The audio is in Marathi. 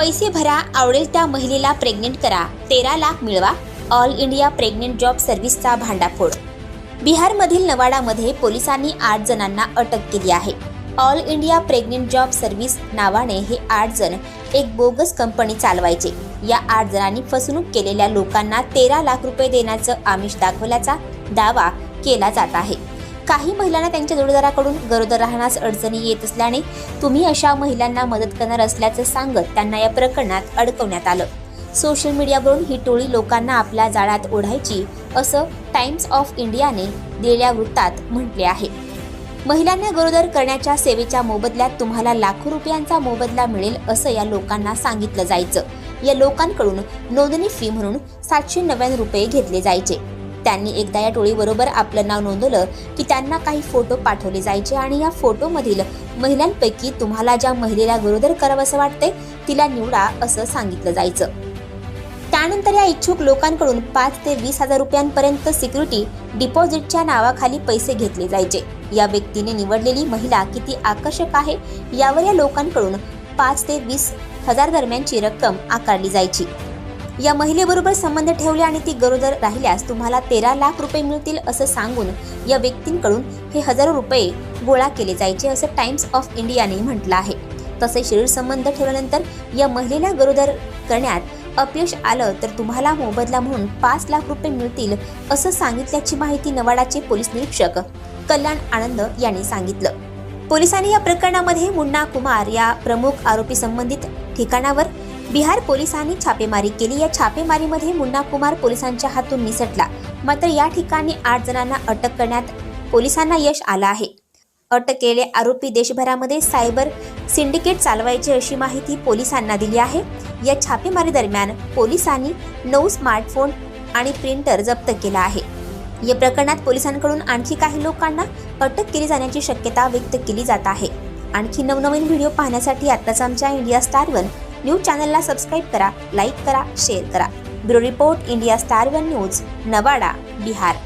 पैसे भरा आवडेल त्या महिलेला प्रेग्नेंट करा. तेरा लाख मिळवा. ऑल इंडिया प्रेग्नेंट जॉब सर्व्हिसचा भांडाफोड. बिहारमधील नवाडामध्ये पोलिसांनी आठ जणांना अटक केली आहे. All India pregnant job service नावाने हे आठ जण एक बोगस कंपनी चालवायचे. या आठ जणांनी फसवणूक केलेल्या लोकांना तेरा लाख रुपये देण्याचं आमिष दाखवल्याचा दावा केला जात आहे. काही महिलांना त्यांच्या जोडीदाराकडून गरोदर राहण्यास अडचणी येत असल्याने तुम्ही अशा महिलांना मदत करणार असल्याचं सांगत त्यांना या प्रकरणात अडकवण्यात आलं. सोशल मीडियावरून ही टोळी लोकांना आपल्या जाळ्यात ओढायची असं टाइम्स ऑफ इंडियाने दिलेल्या वृत्तात म्हटले आहे. महिलांना गरोदर करण्याच्या सेवेच्या मोबदल्यात तुम्हाला लाखो रुपयांचा मोबदला मिळेल असं या लोकांना सांगितलं जायचं. या लोकांकडून नोंदणी फी म्हणून सातशे नव्याण्णव रुपये घेतले जायचे. त्यांनी एकदा या टोळीबरोबर आपलं नाव नोंदवलं की त्यांना काही फोटो पाठवले जायचे आणि या फोटोमधील महिलांपैकी तुम्हाला ज्या महिलेला गरोदर करावंसं वाटते तिला निवडा असं सांगितलं जायचं. त्यानंतर या इच्छुक लोकांकडून पाच ते वीस हजार रुपयांपर्यंत सिक्युरिटी डिपॉझिटच्या नावाखाली पैसे घेतले जायचे. या व्यक्तीने निवडलेली महिला किती आकर्षक आहे यावर या लोकांकडून पाच ते वीस हजार दरम्यानची रक्कम आकारली जायची. या महिलेबरोबर संबंध ठेवले आणि ती गरोदर राहिल्यास तुम्हाला तेरा लाख रुपये मिळतील असं सांगून या व्यक्तींकडून हे हजारो रुपये गोळा केले जायचे असं टाइम्स ऑफ इंडियाने म्हटलं आहे. तसे शरीर संबंध ठेवल्यानंतर या महिलेला गरोदर करण्यात अपयश आलं तर तुम्हाला मोबदला म्हणून पाच लाख रुपये मिळतील असं सांगितल्याची माहिती नवाडाचे पोलीस निरीक्षक कल्याण आनंद यांनी सांगितलं. पोलिसांनी या प्रकरणामध्ये मुन्ना कुमार या प्रमुख आरोपी संबंधित ठिकाणावर बिहार पोलिसांनी छापेमारी केली. या छापेमारीमध्ये मुन्ना कुमार पोलिसांच्या हातून निसटला. मात्र या ठिकाणी आठ जणांना अटक करण्यात पोलिसांना यश आलं आहे. अटक केलेले आरोपी देशभरामध्ये सायबर सिंडिकेट चालवायचे अशी माहिती पोलिसांना दिली आहे. या छापेमारी दरम्यान पोलिसांनी नऊ स्मार्टफोन आणि प्रिंटर जप्त केला आहे. या प्रकरणात पोलिसांकडून आणखी काही लोकांना अटक केली जाण्याची शक्यता व्यक्त केली जात आहे. आणखी नवनवीन व्हिडिओ पाहण्यासाठी आत्ताच आमच्या इंडिया स्टार वन न्यूज चॅनलला सबस्क्राईब करा लाईक करा शेअर करा. Bureau report India star one news Nawada Bihar.